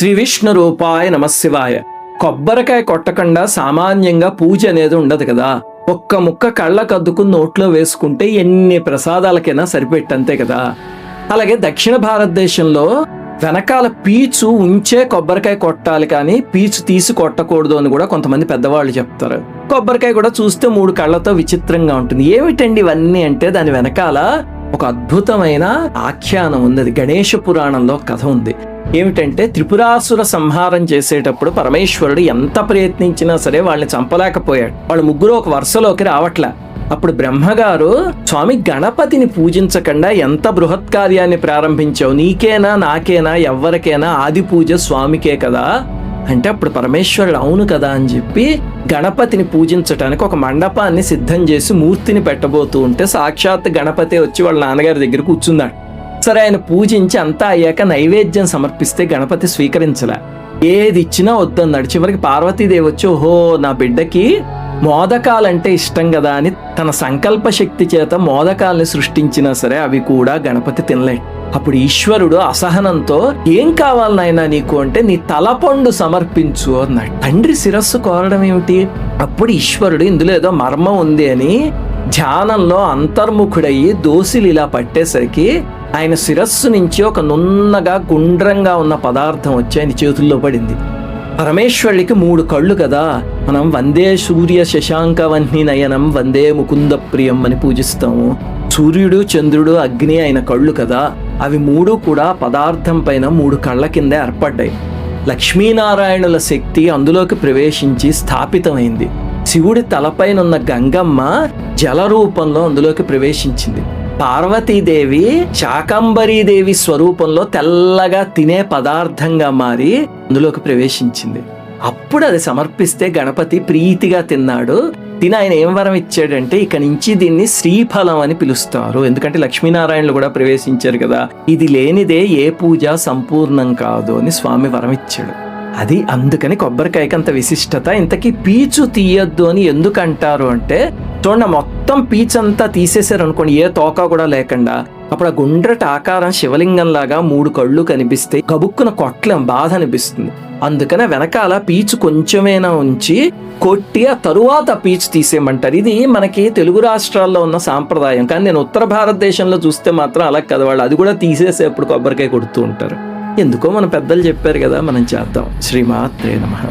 శ్రీ విష్ణు రూపాయ నమశివాయ కొబ్బరికాయ కొట్టకుండా సామాన్యంగా పూజ అనేది ఉండదు కదా. ఒక్క ముక్క కళ్ళ అద్దుకుని నోట్లో వేసుకుంటే ఎన్ని ప్రసాదాలకైనా సరిపెట్టంతే కదా. అలాగే దక్షిణ భారతదేశంలో వెనకాల పీచు ఉంచే కొబ్బరికాయ కొట్టాలి కానీ పీచు తీసి కొట్టకూడదు అని కూడా కొంతమంది పెద్దవాళ్ళు చెప్తారు. కొబ్బరికాయ కూడా చూస్తే మూడు కళ్ళతో విచిత్రంగా ఉంటుంది. ఏమిటండి ఇవన్నీ అంటే దాని వెనకాల ఒక అద్భుతమైన ఆఖ్యానం ఉంది. అది గణేష పురాణంలో కథ ఉంది. ఏమిటంటే త్రిపురాసుర సంహారం చేసేటప్పుడు పరమేశ్వరుడు ఎంత ప్రయత్నించినా సరే వాళ్ళని చంపలేకపోయాడు. వాళ్ళు ముగ్గురు ఒక వరుసలోకి రావట్లే. అప్పుడు బ్రహ్మగారు స్వామి గణపతిని పూజించకుండా ఎంత బృహత్ కార్యాన్ని ప్రారంభించావు? నీకేనా నాకేనా ఎవ్వరికైనా? ఆది పూజ స్వామికే కదా? అంటే అప్పుడు పరమేశ్వరుడు అవును కదా అని చెప్పి గణపతిని పూజించడానికి ఒక మండపాన్ని సిద్ధం చేసి మూర్తిని పెట్టబోతూ ఉంటే సాక్షాత్ గణపతి వచ్చి వాళ్ళ నాన్నగారి దగ్గర కూర్చున్నాడు. సరే ఆయన పూజించి అంతా అయ్యాక నైవేద్యం సమర్పిస్తే గణపతి స్వీకరించలే. ఏది ఇచ్చినా వద్దన్నాడు. చివరికి పార్వతీదేవి వచ్చి ఓహో నా బిడ్డకి మోదకాలంటే ఇష్టం కదా అని తన సంకల్ప శక్తి చేత మోదకాల్ని సృష్టించినా సరే అవి కూడా గణపతి తినలేడు అప్పుడు ఈశ్వరుడు అసహనంతో ఏం కావాలి నాయనా నీకు? అంటే నీ తలపండు సమర్పించు అన్నాడు. తండ్రి శిరస్సు కోరడం ఏమిటి? అప్పుడు ఈశ్వరుడు ఇందులో ఏదో మర్మం ఉంది అని ధ్యానంలో అంతర్ముఖుడయ్యి దోసిలు ఇలా పట్టేసరికి ఆయన శిరస్సు నుంచి ఒక నున్నగా గుండ్రంగా ఉన్న పదార్థం వచ్చి ఆయన చేతుల్లో పడింది. పరమేశ్వరుడికి మూడు కళ్ళు కదా. మనం వందే సూర్య శశాంకవహ్ని నయనం వందే ముకుంద ప్రియం అని పూజిస్తాము. సూర్యుడు చంద్రుడు అగ్ని అయిన కళ్ళు కదా. అవి మూడు కూడా పదార్థం పైన మూడు కళ్ళ కింద ఏర్పడ్డాయి. లక్ష్మీనారాయణుల శక్తి అందులోకి ప్రవేశించి స్థాపితమైంది. శివుడి తలపైనున్న గంగమ్మ జల రూపంలో అందులోకి ప్రవేశించింది. పార్వతీదేవి శాకంబరీదేవి స్వరూపంలో తెల్లగా తినే పదార్థంగా మారి అందులోకి ప్రవేశించింది. అప్పుడు అది సమర్పిస్తే గణపతి ప్రీతిగా తిన్నాడు. తిని ఆయన ఏం వరం ఇచ్చాడంటే ఇక నుంచి దీన్ని శ్రీఫలం అని పిలుస్తారు. ఎందుకంటే లక్ష్మీనారాయణలు కూడా ప్రవేశించారు కదా. ఇది లేనిదే ఏ పూజ సంపూర్ణం కాదు అని స్వామి వరం ఇచ్చాడు. అది అందుకని కొబ్బరికాయకి అంత విశిష్టత. ఇంతకీ పీచు తీయొద్దు అని ఎందుకంటారు అంటే చూడండి మొత్తం మొత్తం పీచ్ అంతా తీసేశారు అనుకోండి ఏ తోక కూడా లేకుండా. అప్పుడు ఆ గుండ్రటి ఆకారం శివలింగంలాగా మూడు కళ్ళు కనిపిస్తే గబుక్కున కొట్లం బాధ అనిపిస్తుంది. అందుకనే వెనకాల పీచు కొంచెమైనా ఉంచి కొట్టి ఆ తరువాత పీచు తీసేయమంటారు. ఇది మనకి తెలుగు రాష్ట్రాల్లో ఉన్న సాంప్రదాయం. కానీ నేను ఉత్తర భారతదేశంలో చూస్తే మాత్రం అలా కదా. వాళ్ళు అది కూడా తీసేసేప్పుడు కొబ్బరికాయ కొడుతూ ఉంటారు. ఎందుకో మన పెద్దలు చెప్పారు కదా మనం చేద్దాం. శ్రీమాత్రే నమ.